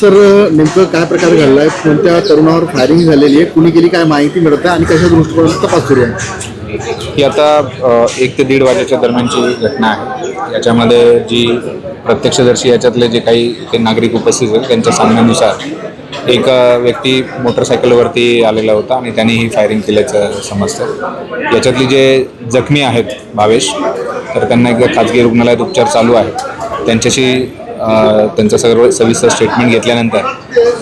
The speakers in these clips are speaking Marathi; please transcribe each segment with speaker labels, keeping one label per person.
Speaker 1: सर नेमकं काय प्रकार घडलाय? कोणत्या तरुणावर फायरिंग झालेली आहे? कुणी केली काय माहिती मिळत आहे? आणि कशा दृष्टिकोनातून तपास सुरू आहे?
Speaker 2: ही आता एक ते दीड वाजेच्या दरम्यानची घटना आहे. याच्यामध्ये जी प्रत्यक्षदर्शी याच्यातले जे काही ते नागरिक उपस्थित होते त्यांच्या सांगण्यानुसार एक व्यक्ती मोटरसायकलवरती आलेला होता आणि त्यांनी ही फायरिंग केल्याचं समजतं. याच्यातली जे जखमी आहेत भावेश तर त्यांना एकदा खाजगी रुग्णालयात उपचार चालू आहेत. त्यांच्याशी त्यांचं सर्व सविस्तर स्टेटमेंट घेतल्यानंतर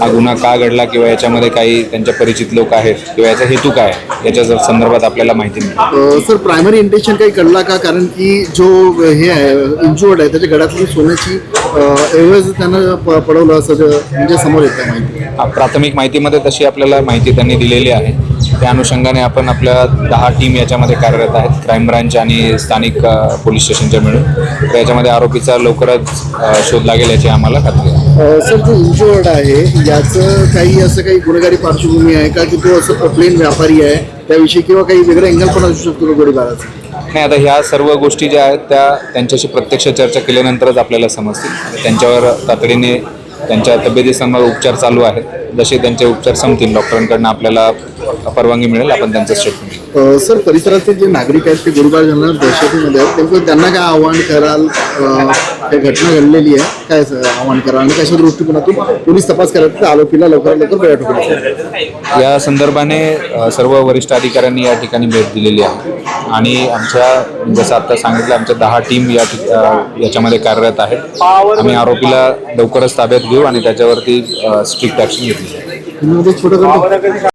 Speaker 2: हा गुन्हा का घडला किंवा याच्यामध्ये काही त्यांच्या परिचित लोक आहेत किंवा याचा हेतू काय याच्या संदर्भात आपल्याला माहिती मिळेल.
Speaker 1: अ, सर प्रायमरी इंटेन्शन काही कळला का? कारण की जो हे आहे इंजुअर्ड आहे त्याच्या गळ्यातली सोन्याची ऐवज त्यानं पडवलं असं म्हणजे समोर येत माहिती.
Speaker 2: प्राथमिक माहितीमध्ये तशी आपल्याला माहिती त्यांनी दिलेली आहे. त्या अनुषंगाने आपण आपल्या दहा टीम याच्यामध्ये कार्यरत आहेत. क्राईम ब्रांच आणि स्थानिक पोलीस स्टेशनच्या मिळून. तर याच्यामध्ये आरोपीचा लवकरच शोध लागेल याची आम्हाला खात्री आहे.
Speaker 1: सर जो इंजुअर्ड आहे याचं काही असं काही गुन्हेगारी पार्श्वभूमी आहे का की तो असं प्लेन व्यापारी आहे त्याविषयी किंवा काही वेगळा अँगल पण असू शकतो का गोळीबाराचा?
Speaker 2: नाही आता ह्या सर्व गोष्टी ज्या आहेत त्या त्यांच्याशी प्रत्यक्ष चर्चा केल्यानंतरच आपल्याला समजतील. त्यांच्यावर तातडीने त्यांच्या तब्येतीसंबंध उपचार चालू आहेत. जसे त्यांचे उपचार संपतील डॉक्टरांकडनं आपल्याला परवानगी मिळेल आपण त्यांचं स्टेटमेंट
Speaker 1: सर परिसरातील जे नागरिक आहेत ते गोळीबार झाल्यावर दहशतीमध्ये आहेत. नेमकं त्यांना काय आव्हान कराल? काही घटना घडलेली आहे? काय आव्हान कराल? आणि कशा दृष्टिकोनातून पोलीस तपास करायचा तर आरोपीला लवकरात लवकर बेळा ठोकण्याचा
Speaker 2: या संदर्भाने सर्व वरिष्ठ अधिकाऱ्यांनी या ठिकाणी भेट दिलेली आहे. आणि आमच्या जसं आता सांगितलं आमच्या दहा टीम या याच्यामध्ये कार्यरत आहेत. आम्ही आरोपीला लवकरच ताब्यात घेऊ आणि त्याच्यावरती स्ट्रिक्ट ॲक्शन घेतली